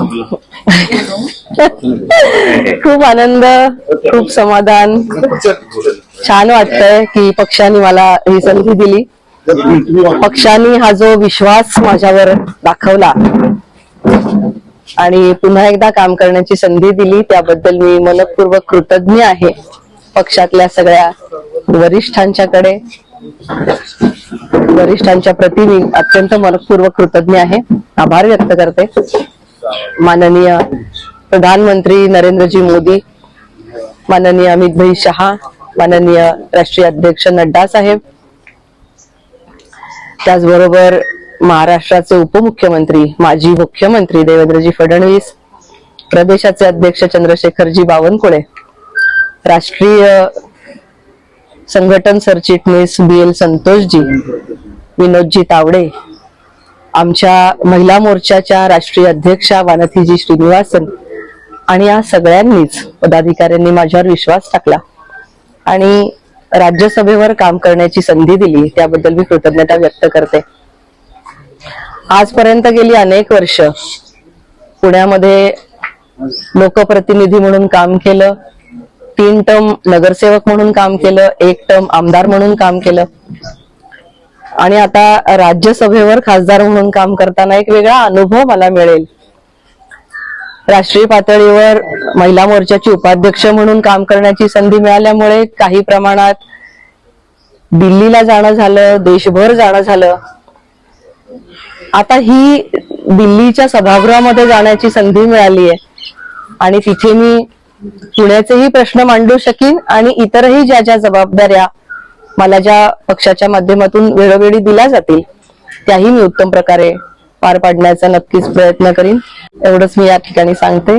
खूप आनंद खूप समाधान. छान वाटतंय की पक्षाने मला ही संधी दिली. पक्षाने हा जो विश्वास माझ्यावर दाखवला आणि पुन्हा एकदा काम करण्याची संधी दिली त्याबद्दल मी मनपूर्वक कृतज्ञ आहे पक्षातल्या सगळ्या वरिष्ठांच्याकडे. वरिष्ठांच्या प्रती मी अत्यंत मनपूर्वक कृतज्ञ आहे. आभार व्यक्त करते. माननीय प्रधानमंत्री नरेंद्रजी मोदी माननीय अमित भाई शहा माननीय राष्ट्रीय अध्यक्ष नड्डा साहेब त्याचबरोबर महाराष्ट्राचे उपमुख्यमंत्री माजी मुख्यमंत्री देवेंद्रजी फडणवीस प्रदेशाचे अध्यक्ष चंद्रशेखरजी बावनकुळे राष्ट्रीय संघटन सरचिटणीस बी एल संतोषजी विनोदजी तावडे आमच्या महिला मोर्चाच्या राष्ट्रीय अध्यक्षा वानथीजी श्रीनिवासन आणि या सगळ्यांनीच पदाधिकाऱ्यांनी माझ्यावर विश्वास टाकला. आणि राज्यसभेवर काम करण्याची संधी दिली त्याबद्दल मी कृतज्ञता व्यक्त करते. आजपर्यंत गेली अनेक वर्ष पुण्यामध्ये लोकप्रतिनिधी म्हणून काम केलं तीन टर्म नगरसेवक म्हणून काम केलं एक टर्म आमदार म्हणून काम केलं. आणि आता राज्यसभेवर खासदार म्हणून काम करताना एक वेगळा अनुभव मला मिळेल. राष्ट्रीय पातळीवर महिला मोर्चाची उपाध्यक्ष म्हणून काम करण्याची संधी मिळाल्यामुळे काही प्रमाणात दिल्लीला जाणं झालं देशभर जाणं झालं. आता ही दिल्लीच्या सभागृहामध्ये जाण्याची संधी मिळाली आहे आणि तिथे मी पुण्याचेही प्रश्न मांडू शकीन आणि इतरही ज्या ज्या जबाबदाऱ्या मला ज्या पक्षाच्या माध्यमातून वेळोवेळी दिल्या जातील त्याही मी उत्तम प्रकारे पार पाडण्याचा नक्कीच प्रयत्न करीन. एवढंच मी या ठिकाणी सांगते.